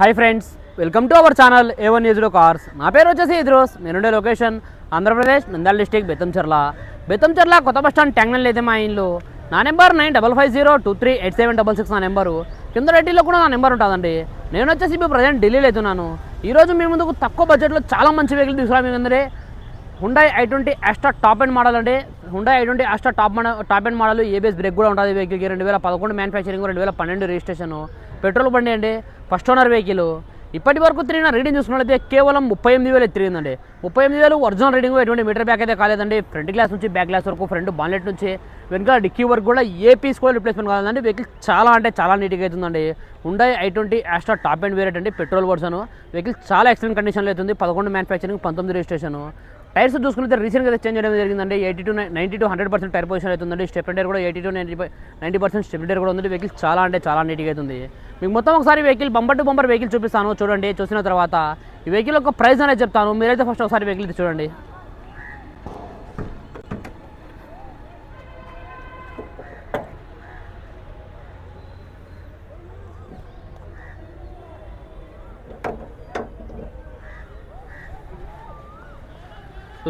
Hi friends welcome to our channel A one న్యూస్లో cars నా పేరు వచ్చేసి ఇద్రోస్. నేనుండే లొకేషన్ ఆంధ్రప్రదేశ్ నంద్యాల డిస్టిక్ బెత్తంచెర్ల బెత్తంచెర్ల కొత్త బస్ స్టాండ్ ట్యాంగ్నల్ అయితే మా ఇల్లు. నా number nine double five zero two three eight seven double six నా నెంబరు కింద రెడ్డిలో కూడా నా నెంబర్ ఉంటుందండి. నేను వచ్చేసి ఇప్పుడు ప్రజెంట్ ఢిల్లీలో అవుతున్నాను. ఈరోజు మీ ముందుకు తక్కువ బడ్జెట్లో చాలా మంచి వెహికల్ తీసుకురా మీ ముందరే Hyundai i twenty Asta top end model అంటే Hyundai i twenty Asta top top end model ABS brake కూడా ఉంటుంది వెహికల్కి రెండు వేల పదకొండు మ్యానుఫ్యాక్చరింగ్ రెండు వేల పన్నెండు రిజిస్ట్రేషన్ పెట్రోల్ బండి అండి. ఫస్ట్ ఓనర్ వెహికల్ ఇప్పటి వరకు తిరిగిన రీడింగ్ చూసుకున్నట్లయితే కేవలం ముప్పై ఎనిమిది వేలు తిరిగిందండి ముప్పై ఎనిమిది వేలు ఒరిజినల్ రీడింగ్ ఎటువంటి మీటర్ బ్యాక్ అయితే కాలేదండి. ఫ్రంట్ గ్లాస్ నుంచి బ్యాక్ గ్లాస్ వరకు ఫ్రంట్ బాన్లెట్ నుంచి వెనుక డిక్కీ వరకు కూడా ఏ పీస్ కూడా రిప్లేస్మెంట్ కాలేదండి. వెహికల్ చాలా అంటే చాలా నీట్గా అవుతుందండి ఉండే i twenty Asta top end variant అండి పెట్రోల్ వర్షన్ వెహికల్ చాలా ఎక్సలెంట్ కండిషన్లో అవుతుంది పదకొండు మ్యానుఫ్యాక్చరింగ్ పంతొమ్మిది రిజిస్ట్రేషన్ టైర్స్ చూసుకుంటే రీసెంట్గా చేంజ్ చేయడం జరిగిందండి. Eighty to ninety to hundred percent tyre position అవుతుందండి. స్టెప్ టైర్ కూడా eighty to ninety ninety percent step tyre కూడా ఉంది వెహికల్ చాలా అంటే చాలా నీట్గా అవుతుంది. మీకు మొత్తం ఒకసారి vehicle bumper to bumper vehicle చూపిస్తాను. చూడండి చూసిన తర్వాత ఈ వెహికల్ యొక్క ప్రైస్ అనేది చెప్తాను. మీరైతే ఫస్ట్ ఒకసారి వెహికల్ చూడండి.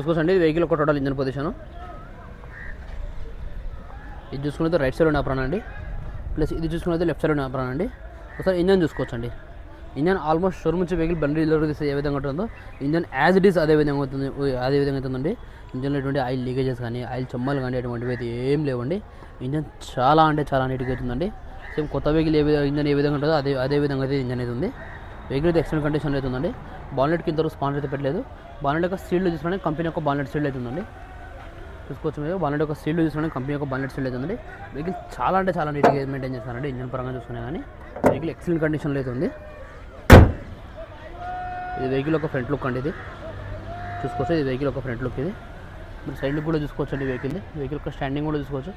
చూసుకోవచ్చండి ఇది వెహికల్ ఒక టోటల్ ఇంజన్ పొజిషన్ ఇది చూసుకునేది రైట్ సైడ్ ఉన్న అప్రాన్ అండి. ప్లస్ ఇది చూసుకునేది లెఫ్ట్ సైడ్ ఉన్న అప్రాన్ అండి. ఒకసారి ఇంజన్ చూసుకోవచ్చండి. ఇంజన్ ఆల్మోస్ట్ షోరూమ్ నుంచి వెహికల్ బండి డెలివరీ తీస్తే ఏ విధంగా ఉంటుందో ఇంజన్ యాజ్ ఇట్ ఈస్ అదే విధంగా అవుతుంది అదే విధంగా అవుతుందండి ఇంజన్లో ఎటువంటి ఆయిల్ లీకేజెస్ కానీ ఆయిల్ చెమ్మలు కానీ అటువంటివి అయితే ఏం లేవండి. ఇంజన్ చాలా అంటే చాలా నీట్గా అవుతుందండి సేమ్ కొత్త వెహికల్ ఏ విధంగా ఇంజన్ ఏ విధంగా ఉంటుందో అదే అదే విధంగా అయితే ఇంజన్ అయితే ఉంది. వెహికల్ అయితే ఎక్సలెంట్ కండిషన్ అయితే ఉందండి. బాన్లెట్ కింద స్పాన్ అయితే పెట్టలేదు. బాన్లెట్ యొక్క సీల్డ్ చూసుకుంటే కంపెనీ యొక్క బాన్లెట్ సీల్డ్ అయితే ఉందండి. చూసుకోవచ్చు మీరు. బాన్లెట్ యొక్క సీల్డ్ చూసుకోండి కంపెనీ యొక్క బాన్లెట్ సీల్డ్ అయితే ఉందండి. వెహికల్ చాలా అంటే చాలా నీట్గా మెయింటైన్ చేస్తానండి ఇంజన్ పరంగా చూసుకునే కానీ వెహికల్ ఎక్సలెంట్ కండిషన్లో అయితే ఉంది. ఇది వెహికల్ ఒక ఫ్రంట్ లుక్ అండి ఇది. చూసుకోవచ్చు. ఇది వెహికల్ ఒక ఫ్రంట్ లుక్ ఇది. మీరు సైడ్ లుక్ కూడా చూసుకోవచ్చు అండి వెహికల్ వెహికల్ యొక్క స్టాండింగ్ కూడా చూసుకోవచ్చు.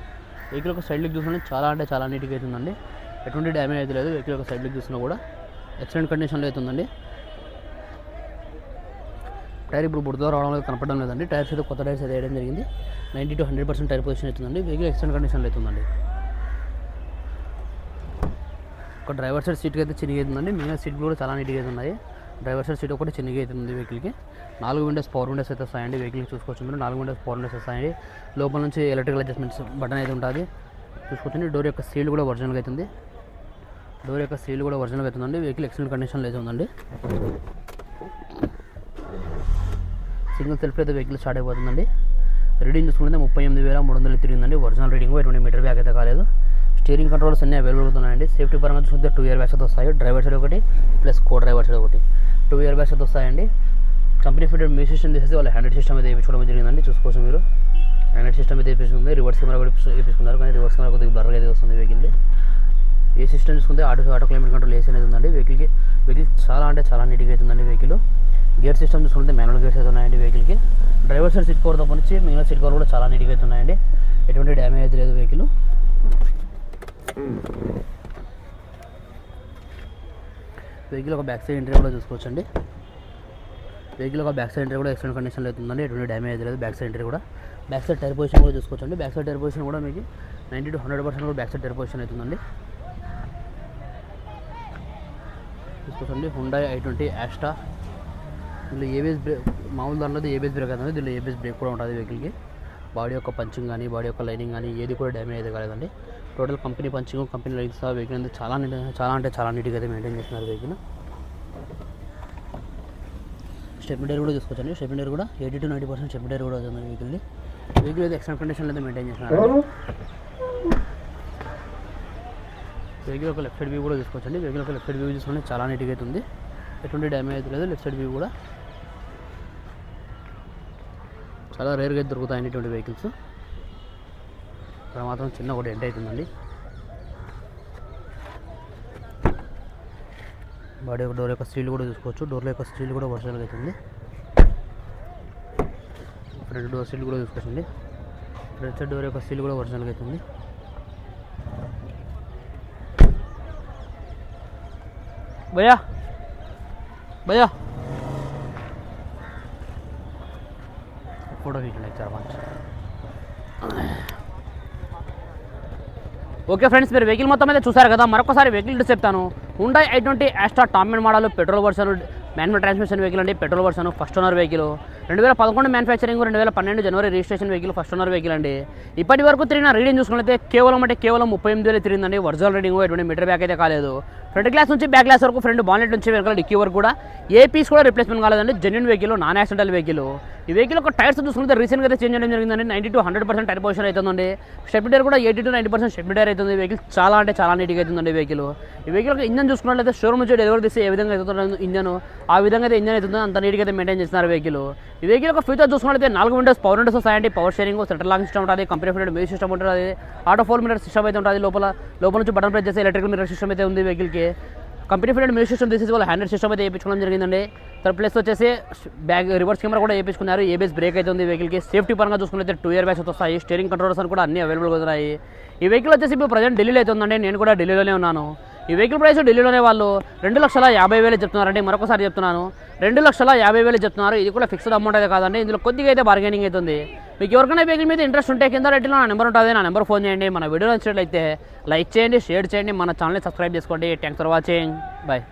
వెహికల్ యొక్క సైడ్ లుక్ చూసుకుంటే చాలా అంటే చాలా నీట్గా అవుతుందండి ఎటువంటి డ్యామేజ్ అయితే లేదు. వెహికల్ యొక్క సైడ్ లుక్ చూసినా కూడా. ఎక్సలెంట్ కండిషన్లో అవుతుందండి టైర్ ఇప్పుడు బుడతో రావడం లేదు కనపడడం లేదండి. టైర్స్ అయితే కొత్త టైర్స్ అయితే వేయడం జరిగింది. Ninety to hundred percent tyre position అవుతుందండి వెహికల్ ఎక్సలెంట్ కండిషన్లో అవుతుందండి ఒక డ్రైవర్ సైడ్ సీట్కి అయితే చిన్నగా అవుతుందండి మిగిలిన సీట్లు కూడా చాలా నీట్గా అయితే ఉన్నాయి డ్రైవర్ సైడ్ సీట్ ఒకటి చిన్నగా అవుతుంది వెహికల్కి నాలుగు విండోస్ పవర్ విండోస్ అయితే వస్తాయండి వెహికల్కి చూసుకోవచ్చు మీరు. నాలుగు విండోస్ పవర్ విండోస్ వస్తాయండి. లోపల నుంచి ఎలక్ట్రికల్ అడ్జస్ట్మెంట్స్ బటన్ అయితే ఉంటుంది. చూసుకోవచ్చండి డోర్ యొక్క సీల్ కూడా ఒరిజినల్గా అవుతుంది డోర్ యొక్క సీల్ కూడా ఒరిజినల్ అవుతుందండి. వెహికల్ ఎక్సలెంట్ కండిషన్లో అయితే ఉందండి. సింగిల్ సెల్ఫ్ అయితే వెహికల్ స్టార్ట్ అయిపోతుందండి. రీడింగ్ చూసుకుంటే ముప్పై ఎనిమిది వేల మూడు వందలు తిరిగిందండి. ఒరిజినల్ రీడింగ్ ఎటువంటి మీటర్ బ్యాగ్ అయితే కాలేదు. స్టీరింగ్ కంట్రోల్స్ అన్నీ అవైలబుల్ అవుతున్నాయండి సేఫ్టీ పరంగా చూస్తే టూ ఇయర్ బ్యాగ్స్ అయితే వస్తాయి. డ్రైవర్ సైడ్ ఒకటి ప్లస్ కో డ్రైవర్ సైడ్ ఒకటి. టూ ఇయర్ బ్యాగ్స్ అయితే వస్తాయండి. కంపెనీ ఫిటెడ్ మీ సిస్టమ్ తీసేసి వాళ్ళ హ్యాండ్రెడ్ సిస్టమ్ అయితే వేయించుకోవడం జరిగిందండి. చూసుకోవచ్చు మీరు. హ్యాండ్రెడ్ సిస్టమ్ అయితే వేయించుకుంది. రివర్స్ కెమెరా కూడా వేయించుకున్నారు కానీ రివర్స్ కెమెరా కొద్దిగా బ్లర్గా అయితే వస్తుంది వెహికల్ ఏ సిస్టమ్ చూసుకుంటే auto auto climate control AC అనేది ఉందండి. వెహికల్కి వెహికల్ చాలా అంటే చాలా నీట్గా అవుతుందండి వెహికల్. గేర్ సిస్టమ్ చూసుకుంటే మాన్యువల్ గేర్స్ అయితే ఉన్నాయండి వెహికల్కి. డ్రైవర్ సైడ్ సీట్ కవర్ తప్ప నుంచి మిగిలిన సీట్ కవర్ కూడా చాలా నీట్గా అవుతున్నాయండి ఎటువంటి డ్యామేజ్ అయితే లేదు వెహికల్. వెహికల్ ఒక బ్యాక్ సైడ్ ఎంట్రీ కూడా చూసుకోవచ్చండి. వెహికల్ ఒక బ్యాక్ సైడ్ ఎంట్రీ కూడా ఎక్సలెంట్ కండిషన్లో అవుతుందండి ఎటువంటి డ్యామేజ్ లేదు బ్యాక్ సైడ్ ఎంట్రీ కూడా. బ్యాక్ సైడ్ టైర్ పొజిషన్ కూడా చూసుకోవచ్చండి. బ్యాక్ సైడ్ టైర్ పొజిషన్ కూడా మీకు నైంటీ టు హండ్రెడ్ పర్సెంట్ కూడా బ్యాక్ సైడ్ టైర్ పొజిషన్ అవుతుందండి తీసుకోండి హుండాయ్ ఐ ట్వంటీ యాస్టా దీనిలో ఏబిఎస్ బ్రేక్ మామూలు దాంట్లో ఏబిఎస్ బ్రేక్ అవుతుంది దీనిలో ఏబిఎస్ బ్రేక్ కూడా ఉంటుంది వెహికల్కి బాడీ యొక్క పంచింగ్ కానీ బాడీ యొక్క లైనింగ్ కానీ ఏది కూడా డ్యామేజ్ అయితే కాలేదండి. Total company punching company lines vehicle అనేది చాలా నీట్ చాలా అంటే చాలా నీట్గా అయితే మెయింటైన్ చేస్తున్నారు వెహికల్ స్టెప్ డైర్ కూడా చూసుకోవచ్చండి. స్టెప్ డైర్ కూడా eighty to ninety percent step tyre కూడా అవుతుంది వెహికల్ది వెహికల్ అయితే ఎక్స్ట్రా కండిషన్లో అయితే మెయింటైన్ చేస్తున్నారు. వెహికల్ ఒక లెఫ్ట్ సైడ్ వ్యూ కూడా చూసుకోవచ్చండి వెహికల్ ఒక లెఫ్ట్ సైడ్ వ్యూ చూసుకుంటే చాలా నీట్గా అయితే ఉంది. ఎటువంటి డ్యామేజ్ అయితే లేదు. లెఫ్ట్ సైడ్ వ్యూ కూడా చాలా రేర్గా అయితే దొరుకుతాయండి ఇటువంటి వెహికల్స్ ఇక్కడ మాత్రం చిన్న ఒకటి ఎంట్ అవుతుందండి బాడీ యొక్క డోర్ యొక్క స్టీల్ కూడా చూసుకోవచ్చు డోర్ల యొక్క స్టీల్ కూడా వర్షాలు అవుతుంది ఫ్రంట్ డోర్ స్టీల్ కూడా చూసుకోవచ్చండి ఫ్రంట్ సైడ్ డోర్ యొక్క స్టీల్ కూడా వర్షాలు అవుతుంది భయ్యా భయ్యా ఫోటో తీయండి మంచి ఓకే ఫ్రెండ్స్ మీరు వెహికల్ మొత్తం అయితే చూసారు కదా మరొకసారి వెహికల్ చెప్తాను. Hyundai i twenty Asta top end model petrol version manual transmission vehicle అండి petrol version first owner vehicle రెండు వేల పదకొండు మ్యానుఫ్యాక్చరింగ్ రెండు వేల పన్నెండు జనవరి registration vehicle first owner vehicle అండి. ఇప్పటి వరకు తిరిగిన రీడింగ్ చూసుకున్నట్లయితే కేవలం అంటే కేవలం ముప్పై ఎనిమిది వేలు తిరిగిందండి. ఒరిజినల్ రీడింగ్ ఎటువంటి మీటర్ బ్యాక్ అయితే కాలేదు. ఫ్రంట్ గ్లాస్ నుంచి బ్యాక్ గ్లాస్ వరకు ఫ్రంట్ బాన్లెట్ నుంచి వెనకాల డిక్కీ వరకు కూడా ఏ పీస్ కూడా రిప్లేస్మెంట్ కాలేదండి. Genuine vehicle non accidental vehicle ఈ వెహికల్ ఒక టైర్స్ చూసుకుంటే రీసెంట్గా అయితే చేంజ్ చేయడం జరిగిందండి. Ninety to hundred percent tyre position అవుతుందండి స్టెప్ టైర్ కూడా eighty to ninety percent step tyre అవుతుంది. వెహికల్ చాలా అంటే చాలా నీట్గా అవుతుందండి వెహికల్ ఈ వెహికల్ ఇంజన్ చూసుకున్నట్లయితే షోరూమ్ నుంచి డెలివరీ తీసి ఏ విధంగా అవుతుంది ఇంజన్ ఆ విధంగా అయితే ఇంజన్ అవుతుందో అంత నీట్గా అయితే మెయింటైన్ చేస్తున్నారు వెహికల్ ఈ వెహికల్ ఒక ఫ్యూచర్ చూసుకున్నట్లయితే నాలుగు విండోస్ పవర్ విండోస్ వస్తాయండి. Power steering central lock system ఉంటుంది కంపెనీ ఫిటెడ్ మ్యూజిక్ సిస్టమ్ ఉంటుంది. ఆటో ఫోర్ మీటర్ సిస్టమ్ అయితే ఉంటుంది. లోపల లోపల నుంచి బటన్ ప్రెస్ చేసే ఎలక్ట్రికల్ మీటర్ సిస్టమ్ అయితే ఉంది వెహికల్కి కంపెనీ ఫిటెడ్ మ్యూజిక్ సిస్టమ్ తీసేసి వాళ్ళు హ్యాండెడ్ సిస్టమ్ అయితే వేయించుకోవడం జరిగిందండి. తర్వాత ప్లస్ వచ్చేసి బ్యాగ్ రివర్స్ కెమెరా కూడా వేయించుకున్నారు ఏబిఎస్ బ్రేక్ అయితే ఉంది వెహికల్కి సేఫ్టీ పరంగా చూసుకుంటే టూ ఇయర్ బ్యాగ్స్ వస్తాయి. స్టీరింగ్ కంట్రోల్స్ అని కూడా అన్ని అవైలబుల్గా ఉన్నాయి. ఈ వెహికల్ వచ్చేసి ఇప్పుడు ప్రజెంట్ ఢిల్లీలో అయితే ఉందండి. నేను కూడా ఢిల్లీలోనే ఉన్నాను. ఈ వెహికల్ ప్రైస్ ఢిల్లీలోనే వాళ్ళు రెండు లక్షల యాభై వేలు చెప్తున్నారండి. మరొకసారి చెప్తున్నాను. రెండు లక్షల యాభై వేలు చెప్తున్నారు. ఇది కూడా ఫిక్స్డ్ అమౌంట్ అయితే కాదండి. ఇందులో కొద్దిగా అయితే బార్గెనింగ్ అవుతుంది మీకు ఎవరికైనా వెహికల్ మీద ఇంట్రెస్ట్ ఉంటే కింద రెడ్డిలో నా నెంబర్ ఉంటుంది నా నెంబర్ ఫోన్ చేయండి. మన వీడియో నచ్చినట్లయితే లైక్ చేయండి షేర్ చేయండి. మన ఛానల్ని సబ్స్క్రైబ్ చేసుకోండి. Thanks for watching bye